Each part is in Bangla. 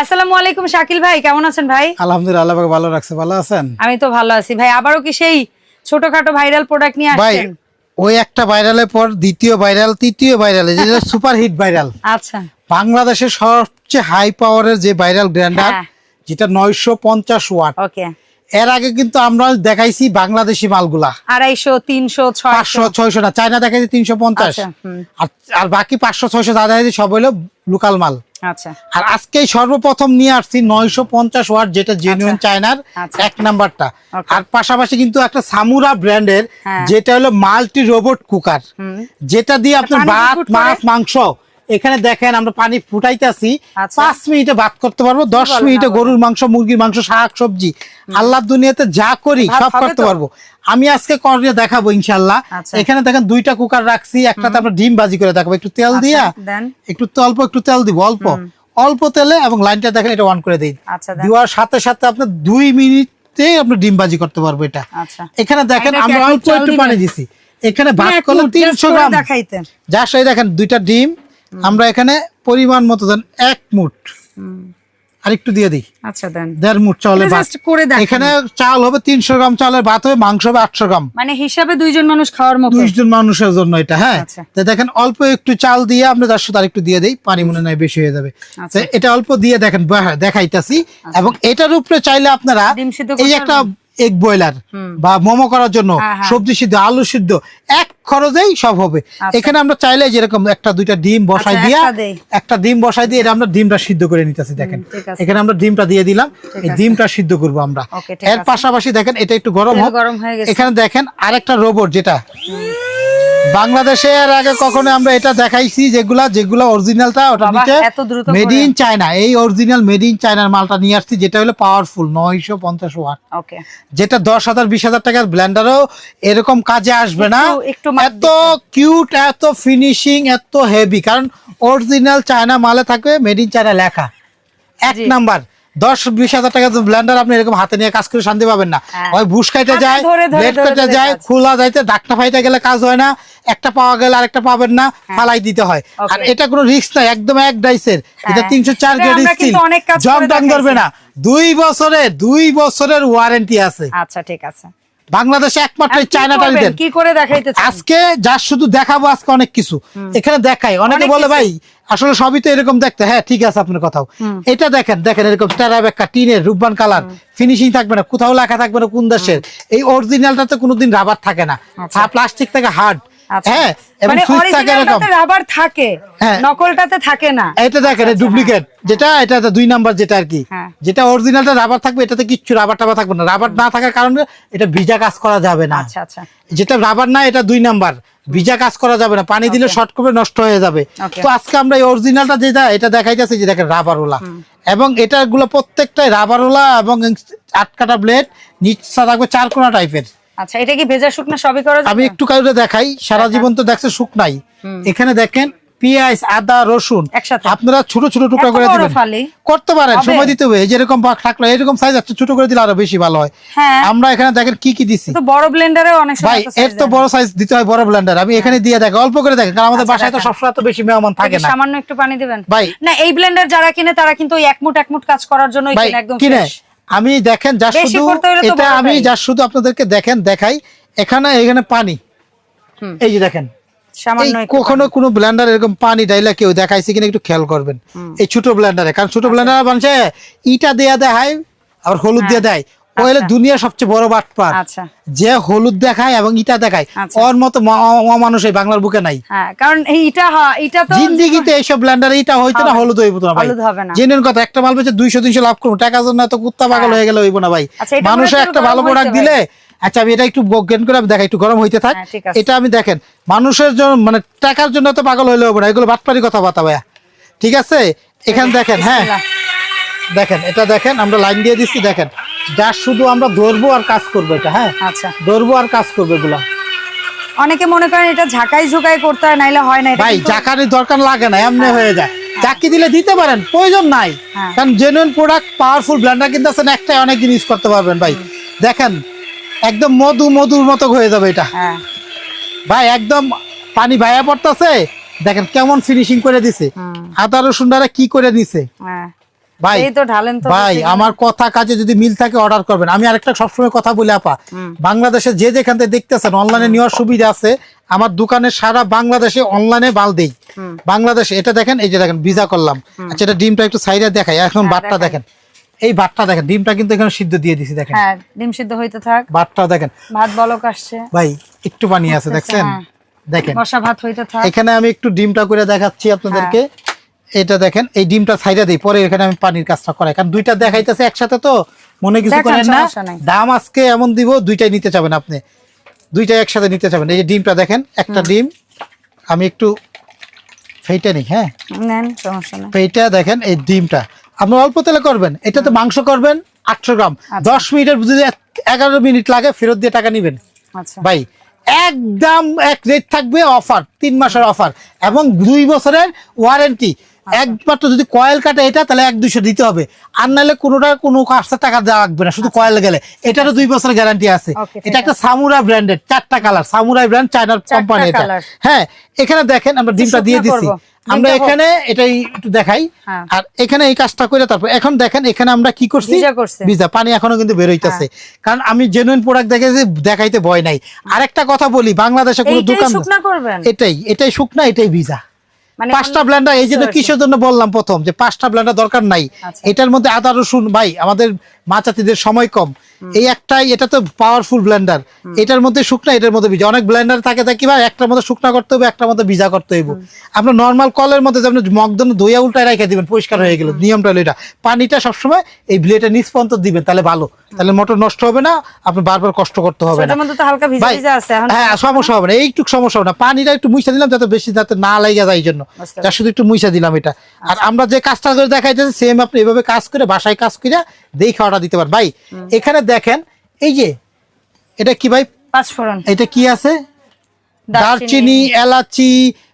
আসসালামু আলাইকুম শাকিল ভাই কেমন আছেন ভাই? আলহামদুলিল্লাহ ভালো রাখছে ভালো আছেন? আমি তো ভালো আছি। ভাই আবারও কি সেই ছোটখাটো ভাইরাল প্রোডাক্ট নিয়ে আসছেন? ওই একটা ভাইরালের পর দ্বিতীয় ভাইরাল তৃতীয় ভাইরাল যেটা সুপার হিট ভাইরাল আচ্ছা। বাংলাদেশের সবচেয়ে হাই পাওয়ারের যে ভাইরাল গ্রাইন্ডার হ্যাঁ। যেটা নয়শো পঞ্চাশ ওয়াট ওকে। এর আগে কিন্তু আমরা দেখাইছি বাংলাদেশি মালগুলা। আড়াইশো তিনশো পাঁচশো ছয়শো না চায়না দেখাইছি তিনশো পঞ্চাশ। আচ্ছা, আর বাকি পাঁচশো ছয়শো দেখাইছি সব হইল লোকাল মাল। আচ্ছা। আর আজকে সর্বপ্রথম নিয়ে আসছি নয়শো পঞ্চাশ ওয়াট যেটা জেনুইন চায়নার আচ্ছা। এক নাম্বারটা। আর পাশাপাশি কিন্তু একটা সামুরা ব্র্যান্ডের হ্যাঁ। যেটা হলো মাল্টি রোবট কুকার। যেটা দিয়ে আপনার ভাত মাছ মাংস এখানে দেখেন আমরা পানি ফুটাইতেছি। আচ্ছা। পাঁচ মিনিটে ভাত করতে পারব দশ মিনিটে গরুর মাংস মুরগির মাংস শাক সবজি। আল্লাহর দুনিয়াতে যা করি সব করতে পারব। আমি আজকে করে দেখাবো ইনশাল্লাহ আচ্ছা। এখানে দেখেন দুইটা কুকার রাখছি একটাতে আমরা ডিম বাজি করে দেখাবো। একটু তেল দিয়া? একটু তো অল্প একটু তেল দিব অল্প। অল্প তেলে এবং লাইনটা দেখেন এটা অন করে দিই। আচ্ছা দেওয়ার সাথে সাথে আপনার দুই মিনিটে আপনি ডিম বাজি করতে পারব এটা। আচ্ছা। এখানে দেখেন আমরা অল্প একটু? পানি দিছি। এখানে ভাত করলে তিনশো গ্রাম। যা সেই দেখেন দুইটা ডিম আমরা এখানে পরিমাণ মতো দেন এক মুঠ। আর একটু দিয়ে দিই। আচ্ছা দেন। দেড় মুঠ চাউলের ভাত। করে দেখেন। এখানে চাল হবে তিনশো গ্রাম চালের ভাত হবে মাংস হবে আটশো গ্রাম। মানে হিসাবে দুইজন মানুষ খাওয়ার মতো। দুইজন মানুষের জন্য এটা হ্যাঁ। আচ্ছা। তো দেখেন অল্প একটু চাল দিয়ে আমরা তার সাথে আরেকটু দিয়ে দেই পানি মনে নাই বেশি হয়ে যাবে। আচ্ছা। তো এটা অল্প দিয়ে দেখেন দেখাইতাছি। এবং এটার উপরে চাইলে আপনারা এই একটা এগ বয়লার বা মোমো করার জন্য হ্যাঁ, হ্যাঁ। সবজি সিদ্ধ আলু সিদ্ধ এক খরচেই সব হবে। এখানে আমরা চাইলে যেরকম একটা দুইটা ডিম বসাই দিয়ে দিয়া একটা ডিম বসাই দিয়ে এটা আমরা ডিমটা সিদ্ধ করে নিতেছি দেখেন। এখানে আমরা ডিমটা দিয়ে দিলাম এই ডিমটা সিদ্ধ করব আমরা। এর পাশাপাশি দেখেন এটা একটু গরম হোক। এখানে দেখেন আরেকটা রোবট যেটা বাংলাদেশে এর আগে কখনো আমরা এটা দেখাইছি যেগুলা যেগুলা অরিজিনালটা ওটা নিচে মেড ইন চায়না এই অরিজিনাল মেড ইন চায়নার মালটা নিয়ে আসছি যেটা হলো পাওয়ারফুল নয়শো পঞ্চাশ ওয়াট। ওকে যেটা দশ হাজার বিশ হাজার টাকার ব্লেন্ডারও এরকম কাজে আসবে না। এত কিউট এত ফিনিশিং এত হেভি কারণ অরিজিনাল চায়না মালে থাকবে মেড ইন চায়না লেখা। এক। নাম্বার। দশ বিশ হাজার টাকা ব্লেন্ডার আপনি এরকম হাতে নিয়ে কাজ করে শান্তি পাবেন না। হ্যাঁ। ওই বুশ খাইতে যায় ব্লেড কেটে যায় খোলা যাইতে ডাকটা ফাইতে গেলে কাজ হয় না একটা পাওয়া গেলে আরেকটা পাবেন না ফালাই দিতে হয়। হ্যাঁ। আর এটা কোনো রিস্ক নাই একদম এক ডাইসের এটা হ্যাঁ। তিনশো চার এটা গ্রেড আমরা স্টিল কিন্তু অনেক কাজ জং টং ধরবে না। দুই বছরে দুই বছরের ওয়ারেন্টি আছে। আচ্ছা ঠিক আছে। বাংলাদেশে একমাত্র চায়নাটা? কি করে আজকে যার শুধু দেখাবো আজকে অনেক কিছু। এখানে দেখাই। অনেকে বলে ভাই আসলে সবই তো এরকম দেখতে। হ্যাঁ ঠিক আছে আপনার কথাও। এটা দেখেন দেখেন এরকম টিনের রূপবান কালার। ফিনিশিং থাকবে না কোথাও লেখা থাকবে না কোন দেশের। এই অরিজিনালটা তো কোনোদিন রাবার থাকে না। প্লাস্টিক থেকে হার্ড আচ্ছা। হ্যাঁ এবং মানে সুইচ থাকে এরকম। অরিজিনালটাতে রাবার থাকে হ্যাঁ। নকলটাতে থাকে না। এটা দেখেন ডুপ্লিকেট যেটা এটা দুই নাম্বার যেটা আর কি। হ্যাঁ। যেটা অরিজিনালটা রাবার থাকবে এটাতে কিচ্ছু রাবার টাবার থাকবে না। রাবার না থাকার কারণে এটা ভিজা কাজ করা যাবে না। আচ্ছা আচ্ছা। যেটা রাবার না এটা দুই নাম্বার ভিজা কাজ করা যাবে না। পানি দিলে শর্ট করে নষ্ট হয়ে যাবে। তো আজকে আমরা এই অরিজিনালটা যেটা এটা দেখাইতেছি যে দেখেন রাবার ওলা। এবং এটা গুলো প্রত্যেকটাই রাবার ওলা এবং আটকাটা ব্লেড নিচটা থাকবে চার কোনা টাইপের আচ্ছা এটা কি ভেজা শুকনা সবই করা যাবে? আমি একটু কাউরে দেখাই সারা জীবন তো দেখছে শুকনাই এখানে দেখেন পেঁয়াজ আদা রসুন। আপনারা ছোট ছোট টুকরা করে দিবেন। করতে পারেন সময় দিতে হবে। যেরকম পাক থাকল এরকম সাইজ আছে ছোট করে দিলে আরও বেশি ভালো হয়। হ্যাঁ। আমরা এখানে দেখেন কি কি দিছি। তো বড় ব্লেন্ডারে অনেক ভাই এর তো বড় সাইজ দিতে হয় বড় ব্লেন্ডার আমি এখানে দিয়ে দেখে অল্প করে দেখেন কারণ আমাদের আচ্ছা, বাসায় তো। সবসময় তো বেশি মেহমান থাকে না। সামান্য একটু পানি দিবেন। ভাই। না এই ব্লেন্ডার যারা কিনে তারা কিন্তু এক মুঠ এক মুঠ কাজ করার জন্য একদম কিনে। আমি দেখেন যা শুধু এটা আমি যা শুধু আপনাদেরকে দেখেন দেখাই। এখানে এখানে পানি। এই যে দেখেন। কখনো কোনো ব্লেন্ডার এরকম পানি ডাইলা কেউ দেখাইছে কিনা একটু খেয়াল করবেন। এই ছোট ব্লেন্ডারে কারণ আচ্ছা। ছোট ব্লেন্ডার মানুষে ইটা দেয়া দেখায় আবার হলুদ দিয়ে দেয়। ও হলো দুনিয়ার সবচেয়ে বড় বাটপার আচ্ছা। যে হলুদ দেখায় এবং ইটা দেখায় আচ্ছা। ওর মতো মানুষ এই বাংলার বুকে নাই। হ্যাঁ কারণ হ্যাঁ এটা তো জিন্দিগিতে এইসব ব্লেন্ডার এটা হইতো না হলুদ হইব না ভাই। হলুদ হবে না। জেনুইন কথা একটা মাল বেচে দুইশো তিনশো লাভ করব টাকার জন্য এত কুত্তা পাগল হয়ে গেলে হইব না ভাই। আচ্ছা, মানুষে একটা ভালো প্রোডাক্ট দিলে আচ্ছা আমি এটা একটু জ্ঞান করে আমি দেখাই একটু গরম হইতে থাক। হ্যাঁ। এটা আমি দেখেন মানুষের জন্য মানে টাকার জন্য তো পাগল হইলে হইব না এগুলো বাটপারি কথা বাতা ভাইয়া। ঠিক আছে? এখানে দেখেন হ্যাঁ। দেখেন এটা দেখেন আমরা লাইন দিয়ে দিচ্ছি দেখেন। যা শুধু আমরা ধরবো আর কাজ করব এটা হ্যাঁ? আচ্ছা। ধরবো আর কাজ করব এগুলা। অনেকে মনে করেন এটা ঝাঁকাই ঝুঁকাই করতে হয় নাইলে হয় না ভাই কিন্তু- দরকার লাগে না এমনি হয়ে। যায়। চাকি দিলে দিতে পারেন প্রয়োজন নাই। হ্যাঁ। কারণ জেনুইন প্রোডাক্ট পাওয়ারফুল ব্লেন্ডার কিন্তু আছেন একটাই অনেক জিনিস করতে পারবেন ভাই। দেখেন একদম মধু মধুর মতো হয়ে যাবে এটা। হ্যাঁ। ভাই একদম পানি ভাইয়া পড়তেছে। দেখেন কেমন ফিনিশিং করে দিছে। আদা রসুন কি করে দিছে? হ্যাঁ। ভাই এই তো ঢালেন তো ভাই আমার কথা কাজে যদি মিল থাকে অর্ডার করবেন। আমি আরেকটা সবসময় কথা বলি আপা। বাংলাদেশে যে যেখান থেকে দেখতেছেন অনলাইনে নেওয়ার সুবিধা আছে। আমার দোকানে সারা বাংলাদেশে অনলাইনে বাল দেই। বাংলাদেশে এটা দেখেন এই যে দেখেন ভিজা করলাম। আচ্ছা এটা ডিমটা একটু সাইডে দেখাই। এখন হ্যাঁ, বাটটা দেখেন। এই বাটটা দেখেন ডিমটা কিন্তু এখানে সিদ্ধ দিয়ে দিছি দেখেন। হ্যাঁ ডিম সিদ্ধ হইতে থাক। বাটটা দেখেন। ভাত বলক আসছে। ভাই একটু পানি আছে দেখছেন? হ্যাঁ। দেখেন। ভাত হইতে থাক। এখানে আমি একটু ডিমটা করে দেখাচ্ছি আপনাদেরকে। এটা দেখেন এই ডিমটা সাইডে দিই পরে এখানে আমি পানির কাজটা করাই। কারণ দুইটা দেখাইতেছে একসাথে তো মনে কিছু করেন না। দাম আজকে এমন দিব দুইটাই নিতে চাবেন আপনি। দুইটাই একসাথে নিতে চাবেন। এই যে ডিমটা দেখেন একটা ডিম আমি একটু ফেইটা নিই হ্যাঁ? নেন সমস্যা নাই। ফেইটা দেখেন এই ডিমটা। আপনি অল্প তেলে করবেন এটাতে মাংস করবেন আটশো গ্রাম। দশ মিনিটের যদি এগারো মিনিট লাগে ফেরত দিয়ে টাকা নিবেন। আচ্ছা। ভাই একদম এক রেট থাকবে অফার তিন মাসের অফার। এবং দুই বছরের ওয়ারেন্টি আচ্ছা। একমাত্র যদি কয়েল কাটে এটা তাহলে এক দুইশো দিতে হবে। আর নাহলে কোনোটা কোনো কাজটা টাকা দেওয়া লাগবে না শুধু কয়েল গেলে। এটারও দুই বছরের গ্যারান্টি আছে। আচ্ছা। এটা একটা সামুরা ব্র্যান্ডের চারটা কালার সামুরাই ব্র্যান্ড চায়নার কোম্পানি এটা। হ্যাঁ এখানে দেখেন আমরা ডিমটা দিয়ে দিচ্ছি আমরা এখানে এটাই একটু দেখাই। হ্যাঁ। আর এখানে এই কাজটা করে তারপর এখন দেখেন এখানে আমরা কি করছি? ভিজা। হ্যাঁ। পানি এখনও কিন্তু বেরোইতেছে কারণ আমি জেনুইন প্রোডাক্ট দেখেছি দেখাইতে ভয় নাই। আরেকটা কথা বলি বাংলাদেশে কোনো দোকান এটাই এটাই শুকনা এটাই ভিজা। মানে পাঁচটা এই আছে? কিসের জন্য বললাম প্রথম যে পাঁচটা ব্লেন্ডার দরকার নাই। আচ্ছা। এটার মধ্যে আদা রসুন ভাই আমাদের মাচাতিদের সময় কম। এই একটাই এটা তো পাওয়ারফুল ব্লেন্ডার এটার মধ্যে শুকনা এটার মধ্যে ভিজা। অনেক ব্লেন্ডার থাকে থাকে ভাই একটার মধ্যে শুকনা করতে হবে একটার মধ্যে ভিজা করতে হবে আপনার নর্মাল কলের মধ্যে মগদন দইয়া উল্টায় রেখে দিবেন পরিষ্কার হয়ে গেল নিয়মটা হলো এটা। পানিটা সবসময় এই ব্লেডের নিষ্পন্ত দিবেন তাহলে ভালো। তাহলে মোটর নষ্ট হবে না আপনি বারবার কষ্ট করতে হবে না। হ্যাঁ সমস্যা হবে না এইটুক সমস্যা হবে না। পানিটা একটু মুইসা দিলাম যাতে বেশি যাতে না লাগে যায় এই জন্য। যা শুধু একটু মুইসা দিলাম এটা। আর আমরা যে কাজটা করে দেখাইতেছি সেম আপনি এভাবে কাজ করে বাসায় কাজ করে দেখে অর্ডার দিতে পারেন। ভাই এখানে দেখেন এই যে এটা কি ভাই? পাঁচ ফোড়ন। এটা কি আছে? দারচিনি। এলাচি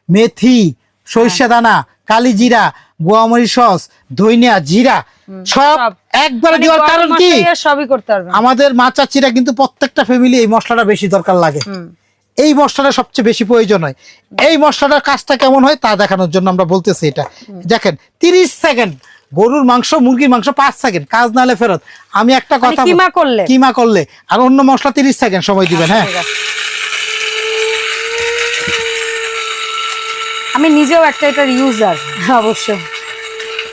মেথি সরিষা দানা কালি জিরা গোয়ামরি সস ধইনিয়া জিরা সব। একবারে মানে দেওয়ার কারণ কি? সবই করতে পারবেন। আমাদের মাচাচিরা কিন্তু প্রত্যেকটা ফ্যামিলি এই মশলাটা বেশি দরকার লাগে। এই মশলাটা সবচেয়ে বেশি প্রয়োজন হয়। এই মশলাটার কাজটা কেমন হয় তা দেখানোর জন্য আমরা বলতেছি এটা। দেখেন তিরিশ সেকেন্ড গরুর মাংস মুরগির মাংস পাঁচ সেকেন্ড কাজ নালে ফেরত। আমি একটা মানে কথা কিমা করলে? কিমা করলে। আর অন্য মশলা তিরিশ সেকেন্ড সময় দিবেন হ্যাঁ? আমি নিজেও একটা এটার ইউজার অবশ্যই।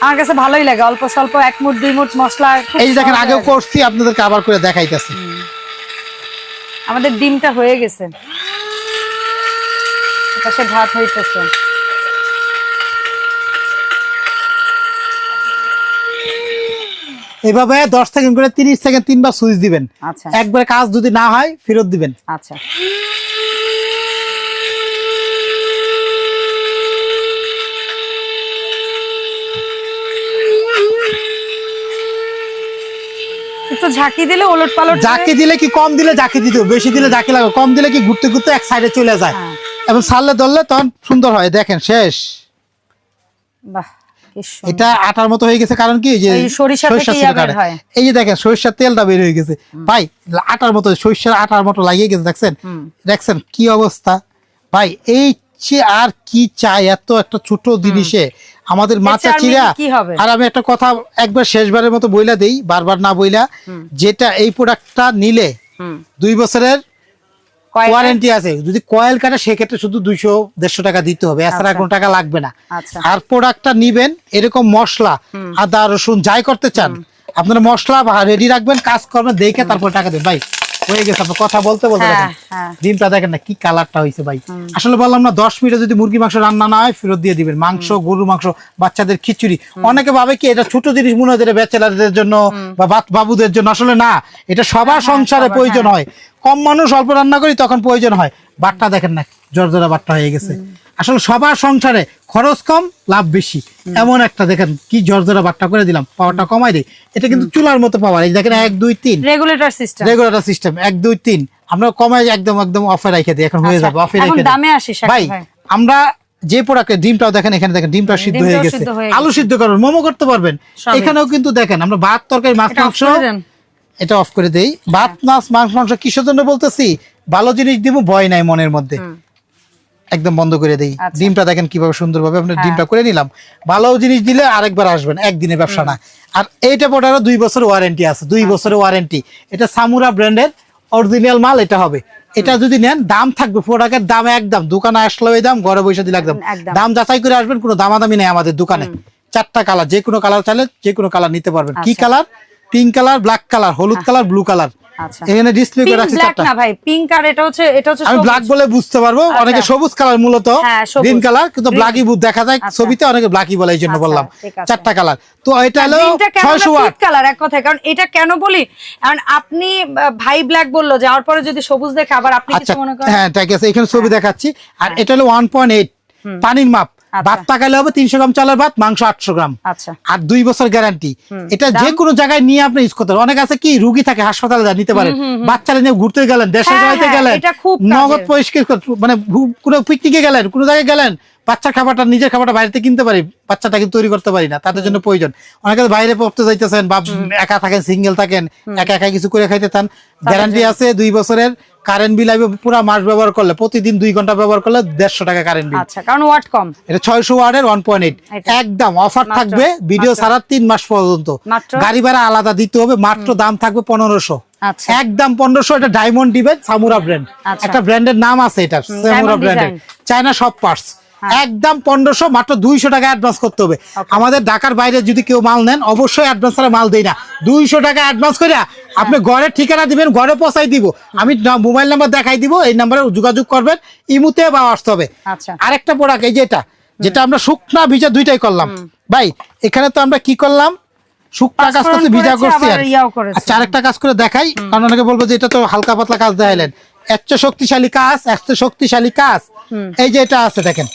আমার কাছে ভালোই লাগে অল্প স্বল্প এক মুঠ দুই মুঠ মশলা এই দেখেন আগেও করছি আপনাদেরকে আবার করে দেখাইতেছি। আমাদের ডিমটা হয়ে গেছে। পাশে ভাত হইতেছে। এভাবে দশ সেকেন্ড করে তিরিশ সেকেন্ড তিনবার সুইচ দিবেন। আচ্ছা। একবার কাজ যদি না হয় ফেরত দিবেন। আচ্ছা। একটু ঝাঁকি দিলে ওলট পালট দিলে কি কম দিলে দিতে বেশি দিলে লাগবে কম দিলে কি ঘুরতে ঘুরতে এক সাইডে চলে যায়। হ্যাঁ। এবং সারলে ধরলে তখন সুন্দর হয়। দেখেন শেষ। বাহ এটা আটার মতো হয়ে গেছে। কারণ কি? এই যে সরিষা এই দেখেন সরিষার তেলটা বের হয়ে গেছে। ভাই আটার মতো সরিষার আটার মতো লাগিয়ে গেছে দেখছেন? দেখছেন কি অবস্থা? ভাই এই আর কি চাই? এত একটা ছোট জিনিসে। আমাদের আর চিরা আর আমি একটা কথা একবার শেষবারের মতো বইলা দেই বারবার না বইলা যেটা এই প্রোডাক্টটা নিলে দুই বছরের ওয়ারেন্টি আছে। যদি কয়েল কাটে সেক্ষেত্রে শুধু দুইশো দেড়শো টাকা দিতে হবে। এছাড়া আচ্ছা। কোনো টাকা লাগবে না। আচ্ছা। আর প্রোডাক্টটা নিবেন এরকম মশলা আদা রসুন যাই করতে চান আপনারা মশলা রেডি রাখবেন কাজ করবেন দেখে তারপর টাকা দেন। ভাই হয়ে গেছে আপনি কথা বলতে বলতে হ্যাঁ, হ্যাঁ। ডিমটা দেখেন না কি কালারটা হয়েছে ভাই। আসলে বললাম না দশ মিনিটে যদি মুরগি মাংস রান্না না হয় ফেরত দিয়ে দিবেন। মাংস গরু মাংস বাচ্চাদের খিচুড়ি। অনেকে ভাবে কি এটা ছোট জিনিস মনে হয় বেচেলারদের জন্য বা বাবুদের জন্য। আসলে না এটা সবার সংসারে প্রয়োজন হয়। কম মানুষ অল্প রান্না করি তখন প্রয়োজন হয়। বাটটা দেখেন না জর্জরা বাট্টা হয়ে গেছে। আসলে সবার সংসারে খরচ কম লাভ বেশি। এমন একটা দেখেন কি জর্জরা বাট্টা করে দিলাম পাওয়ারটা কমাই দেয় এটা কিন্তু চুলার মতো পাওয়ার এই দেখেন এক দুই তিন। রেগুলেটর সিস্টেম রেগুলার সিস্টেম এক দুই তিন। আমরা কমাই একদম একদম অফে রেখে দিই এখন হয়ে আচ্ছা, যাবে অফে রেখে দামে আসি, ভাই। আমরা যে প্রোডাক্টের ডিমটাও দেখেন এখানে দেখেন ডিমটা সিদ্ধ হয়ে গেছে। আলু সিদ্ধ করবেন মোমো করতে পারবেন। এখানেও কিন্তু দেখেন আমরা ভাত তরকারি মাছ মাংস এটা অফ করে দেই। ভাত মাছ মাংস মাংস কিসের জন্য বলতেছি? ভালো জিনিস দিব ভয় নাই মনের মধ্যে। একদম বন্ধ করে দেই। আচ্ছা। ডিমটা দেখেন কীভাবে সুন্দরভাবে আপনার হ্যাঁ। ডিমটা করে নিলাম। ভালো জিনিস দিলে আরেকবার আসবেন একদিনের ব্যবসা না। আর এইটা প্রোডাক্টও দুই বছর ওয়ারেন্টি আছে দুই আচ্ছা। বছরের ওয়ারেন্টি এটা সামুরা ব্র্যান্ডের অরিজিনাল মাল এটা হবে। এটা যদি নেন দাম থাকবে প্রোডাক্টের দাম একদম। দোকানে আসলে ওই দাম ঘরে বসে দিলে একদম। দাম যাচাই করে আসবেন কোনো দামাদামি নেই আমাদের দোকানে। চারটা কালার যে কোনো কালার চাইলে যে কোনো কালার নিতে পারবেন। কি আচ্ছা। Colour pink colour black colour হলুদ কালার ব্লু কালার আচ্ছা। এখানে ডিসপ্লে করে রাখছি চারটা। না ভাই পিঙ্ক আর এটা হচ্ছে এটা হচ্ছে আমি ব্ল্যাক বলে বুঝতে পারব অনেকে সবুজ কালার মূলত হ্যাঁ, গ্রিন কালার কিন্তু Green। ব্ল্যাকি দেখা যায় আচ্ছা। ছবিতে অনেকে ব্ল্যাকি বলে এই জন্য আচ্ছা, বললাম। চারটা কালার তো এটা হলো গ্রিনটা কেন ছয়শো ওয়াট কালার এক কথায় কারণ এটা কেন বলি? কারণ আপনি ভাই ব্ল্যাক বলল যাওয়ার পরে যদি সবুজ দেখে আবার আপনি আচ্ছা কিছু মনে করেন? হ্যাঁ ঠিক আছে এখানে ছবি দেখাচ্ছি। আর এটা হলো ওয়ান পয়েন্ট এইট পানির মাপ। আচ্ছা। ভাত তাকালে হবে তিনশো গ্রাম চালের ভাত মাংস আটশো গ্রাম। আচ্ছা। আর দুই বছর গ্যারান্টি। এটা যে কোনো জায়গায় নিয়ে আপনি ইউজ করতে অনেক আছে কি রুগী থাকে হাসপাতালে যা নিতে পারেন বাচ্চারা নিয়ে ঘুরতে গেলেন দেশের হ্যাঁ, হ্যাঁ, গেলেন খুব নগদ পরিষ্কার মানে কোনো পিকনিকে গেলেন কোনো জায়গায় গেলেন বাচ্চার খাবারটা নিজের খাবারটা বাইরে কিনতে পারি বাচ্চাটা কিন্তু তৈরি করতে পারি না তাদের জন্য প্রয়োজন। অনেকে বাইরে পড়তে যাইতেছেন বা একা থাকেন সিঙ্গেল থাকেন একা একা কিছু করে খাইতে চান। গ্যারান্টি আছে দুই বছরের কারেন্ট বিল আইবে পুরো মাস ব্যবহার করলে প্রতিদিন দুই ঘণ্টা ব্যবহার করলে দেড়শো টাকা কারেন্ট বিল আচ্ছা কারণ ওয়াট কম। এটা ছয়শো ওয়ার্ডের ওয়ান পয়েন্ট এইট একদম অফার থাকবে ভিডিও ছাড়া তিন মাস পর্যন্ত? গাড়ি ভাড়া আলাদা দিতে হবে মাত্র দাম থাকবে পনেরোশো। আচ্ছা। একদম পনেরোশো এটা ডায়মন্ড দিবেন সামুরা ব্র্যান্ড। একটা ব্র্যান্ডের নাম আছে এটা সামুরা ব্র্যান্ডের। চায়না সব পার্টস একদম পনেরোশো মাত্র দুইশো টাকা অ্যাডভান্স করতে হবে। আমাদের ঢাকার বাইরে যদি কেউ মাল নেন অবশ্যই অ্যাডভান্স ছাড়া মাল দেই না। দুইশো টাকা অ্যাডভান্স করে আপনি ঘরের ঠিকানা দিবেন ঘরে পৌঁছাই দিব। আমি মোবাইল নাম্বার দেখাই দিব এই নাম্বারে যোগাযোগ করবেন ইমুতে বা হোয়াটসঅ্যাপে। আচ্ছা। আরেকটা প্রোডাক্ট এই যে এটা যেটা আমরা শুকনা ভিজা দুইটাই করলাম। ভাই এখানে তো আমরা কি করলাম? শুকনা কাজ করছি ভিজা করছি আচ্ছা আরেকটা কাজ করে দেখাই। কারণ অনেকে বলব যে এটা তো হালকা পাতলা কাজ দেখাইলেন। এত শক্তিশালী কাজ এত শক্তিশালী কাজ। এই যে এটা আছে দেখেন।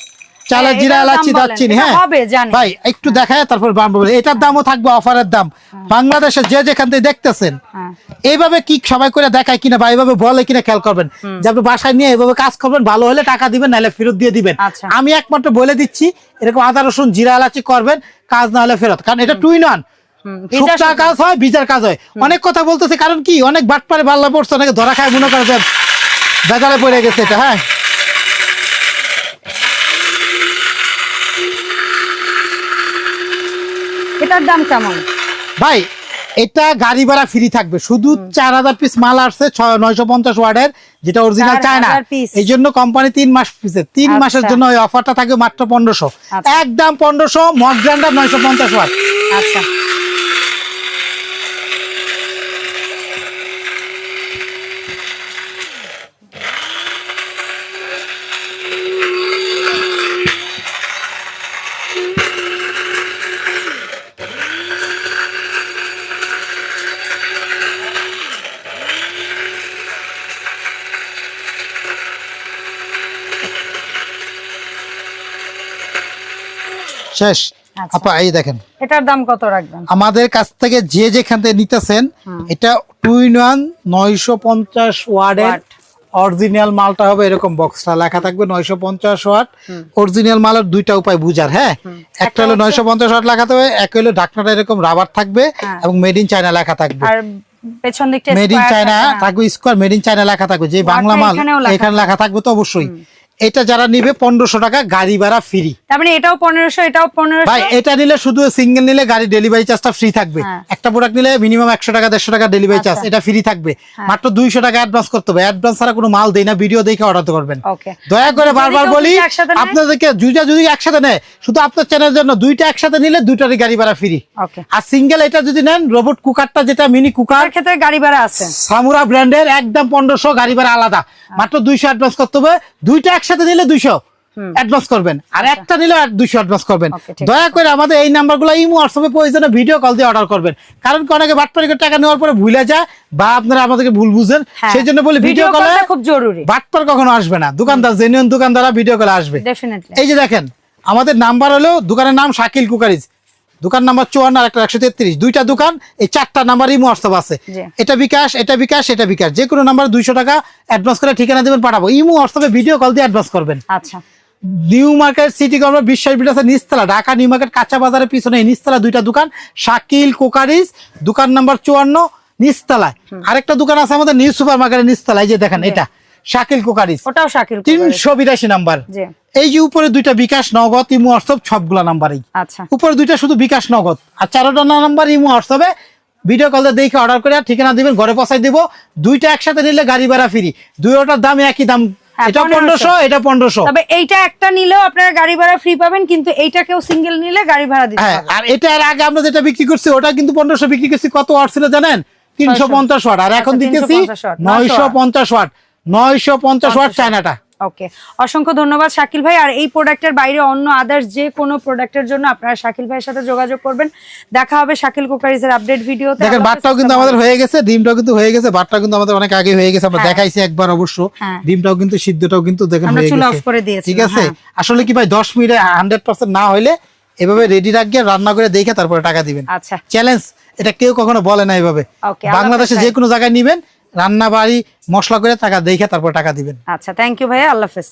চালা হ্যাঁ, জিরা এলাচি দারচিনি হ্যাঁ? ভাই একটু দেখায় তারপর এটার দামও থাকবে অফারের দাম। বাংলাদেশে যে যেখান থেকে দেখতেছেন হ্যাঁ। এইভাবে কি সবাই করে দেখায় কিনা বা এইভাবে বলে কিনা খেয়াল করবেন। যে আপনি বাসায় নিয়ে এইভাবে কাজ করবেন ভালো হলে টাকা দিবেন নাহলে ফেরত দিয়ে দিবেন। আচ্ছা। আমি একমাত্র বলে দিচ্ছি এরকম আদা রসুন জিরা এলাচি করবেন কাজ না হলে ফেরত। কারণ এটা টুই নন। কাজ হয় ভিজার কাজ হয়। অনেক কথা বলতেছে কারণ কি অনেক বাটপারে বাল্লা পড়ছে অনেকে ধরা খায় মনে করে বেজারে পড়ে গেছে এটা হ্যাঁ? এটার দাম কেমন? ভাই এটা গাড়ি ভাড়া ফ্রি থাকবে। শুধু চার হাজার পিস মাল আসছে নয়শো পঞ্চাশ ওয়ার্ডের যেটা অরিজিনাল চায় না এই জন্য কোম্পানি তিন মাস পিসে তিন আচ্ছা। মাসের জন্য ওই অফারটা থাকবে মাত্র পনেরোশো। আচ্ছা। একদম পনেরোশো মজ্রান্ডার নয়শো পঞ্চাশ ওয়ার্ড। আচ্ছা। শেষ। আচ্ছা। আপা এই দেখেন। এটার দাম কত রাখবেন? আমাদের কাছ থেকে যে যেখান থেকে নিতেছেন এটা টু ইন ওয়ান নয়শো পঞ্চাশ ওয়ার্ডের অরিজিনাল মালটা হবে এরকম বক্সটা। লেখা থাকবে নয়শো পঞ্চাশ ওয়াট অরিজিনাল মালের দুইটা উপায় বুঝার হ্যাঁ? একটা হলো নয়শো পঞ্চাশ ওয়াট লেখাতে হবে এক হলো ঢাকনাটা এরকম রাবার থাকবে হ্যাঁ। এবং মেড ইন চায়না লেখা থাকবে। আর পেছন দিকটা মেড ইন চায়না থাকে থাকবে স্কোয়ার মেড ইন চায়না লেখা থাকবে। যে বাংলা মাল এখানে লেখা থাকবে। তো অবশ্যই। এটা যারা নিবে পনেরোশো টাকা গাড়ি ভাড়া ফ্রি তার মানে এটাও পনেরোশো এটাও পনেরোশো। ভাই এটা নিলে শুধু সিঙ্গেল নিলে গাড়ি ডেলিভারি চার্জটা ফ্রি থাকবে। হ্যাঁ। একটা প্রোডাক্ট নিলে মিনিমাম একশো টাকা দেড়শো টাকা ডেলিভারি চার্জ আচ্ছা। এটা ফ্রি থাকবে। মাত্র দুইশো টাকা অ্যাডভান্স করতে হবে। অ্যাডভান্স ছাড়া কোনো মাল দেই না ভিডিও দেখে অর্ডার করবেন। দয়া করে বারবার বলি? আপনাদেরকে দুইটা যদি একসাথে নেয় শুধু আপনার চ্যানেলের জন্য দুইটা একসাথে নিলে দুইটারই গাড়ি ভাড়া ফ্রি আর সিঙ্গেল এটা যদি নেন রোবট কুকারটা যেটা মিনি কুকার ক্ষেত্রে গাড়ি ভাড়া আছে। সামুরা ব্র্যান্ডের একদম পনেরোশো গাড়ি ভাড়া আলাদা। মাত্র দুইশো অ্যাডভান্স করতে হবে। দুইটা একসাথে নিলে দুইশো অ্যাডভান্স করবেন। আর একটা নিলে দুইশো অ্যাডভান্স করবেন। দয়া করে আমাদের এই নাম্বারগুলো ইমো হোয়াটসঅ্যাপে প্রয়োজনে ভিডিও কল দিয়ে অর্ডার করবেন। কারণ অনেকে বাটপারি করে টাকা নেওয়ার পরে ভুলে যায় বা আপনারা আমাদেরকে ভুল বুঝেন। হ্যাঁ। সেই জন্য বলি ভিডিও কল খুব জরুরি। বাটপার কখনো আসবে না। দোকানদার জেনুইন দোকানদাররা ভিডিও কলে আসবে। এই যে দেখেন আমাদের নাম্বার হলো দোকানের নাম শাকিল কুকারিজ। দোকান নাম্বার চুয়ান্ন আর একটা একশো তেত্রিশ। দুইটা দোকান এই চারটা নাম্বার ইমো হোয়াটসঅ্যাপ আছে। এটা বিকাশ এটা বিকাশ এটা বিকাশ। যে কোনো নাম্বার দুইশো টাকা অ্যাডভান্স করে ঠিকানা দেবেন পাঠাবো। ইমো হোয়াটসঅ্যাপে ভিডিও কল দিয়ে অ্যাডভান্স করবেন। আচ্ছা। New market city corner Biswas বিলাসে নিস্তলা ঢাকা নিউ মার্কেট কাঁচা বাজারের পিছনে নিস্তলা দুইটা দোকান। শাকিল কোকারিজ দোকান নাম্বার চুয়ান্ন নিস্তলায় আরেকটা দোকান আছে আমাদের নিউ সুপার মার্কেটের নিস্তলায় যে দেখেন এটা। শাকিল কুকারিস। ওটাও শাকিল। তিনশো বিরাশি নাম্বার। জি। এই যে উপরে দুইটা বিকাশ নগদ ইমু হোয়াটসঅ্যাপ সবগুলা নাম্বারই। আচ্ছা। উপরে দুইটা শুধু বিকাশ নগদ। আর চারোটা নাম্বার ইমু হোয়াটসঅ্যাপে ভিডিও কল দেখে অর্ডার করে আর ঠিকানা দিবেন ঘরে পৌঁছাই দিব। দুইটা একসাথে নিলে গাড়ি ভাড়া ফ্রি দুইটার দাম একই দাম। হ্যাঁ, এটা 1500 পনেরোশো এটা পনেরোশো। তবে এইটা একটা নিলেও আপনারা গাড়ি ভাড়া ফ্রি পাবেন কিন্তু এইটাকেও সিঙ্গেল নিলে গাড়ি ভাড়া দিতে হ্যাঁ আর এটা এর আগে আমরা যেটা বিক্রি করছি ওটা কিন্তু পনেরোশো বিক্রি করছি। কত ওয়াট ছিল জানেন? তিনশো পঞ্চাশ ওয়াট আর এখন দিতেছি 350 ওয়াট, 900 নয়শো পঞ্চাশ ওয়াট নয়শো পঞ্চাশ ওয়াট চায়নাটা। ওকে অসংখ্য ধন্যবাদ শাকিল ভাই। আর এই প্রোডাক্টের বাইরে অন্য আদার্স যে কোনো প্রোডাক্টের জন্য আপনারা শাকিল ভাইয়ের সাথে যোগাযোগ করবেন। দেখা হবে শাকিল কুকারিজের আপডেট ভিডিওতে দেখেন বাটটাও কিন্তু আমাদের হয়ে গেছে ডিমটাও কিন্তু হয়ে গেছে কিন্তু আমাদের অনেক আগে হয়ে গেছে আমরা হ্যাঁ। দেখাইছি একবার অবশ্য। হ্যাঁ। ডিমটাও কিন্তু সিদ্ধটাও কিন্তু দেখেন আমরা চুলা গেছে। করে দিয়েছিলাম, ঠিক আছে? হ্যাঁ। আসলে কি ভাই দশ মিনিটে হান্ড্রেড পার্সেন্ট না হইলে এভাবে রেডি রাখিয়ে রান্না করে দেখে তারপরে টাকা দিবেন। আচ্ছা। চ্যালেঞ্জ এটা কেউ কখনো বলে না এভাবে। বাংলাদেশে যে কোনো জায়গায় নিবেন রান্না বাড়ি মশলা করে টাকা দেখে তারপর টাকা দিবেন। আচ্ছা থ্যাংক ইউ ভাই আল্লাহ হাফেজ।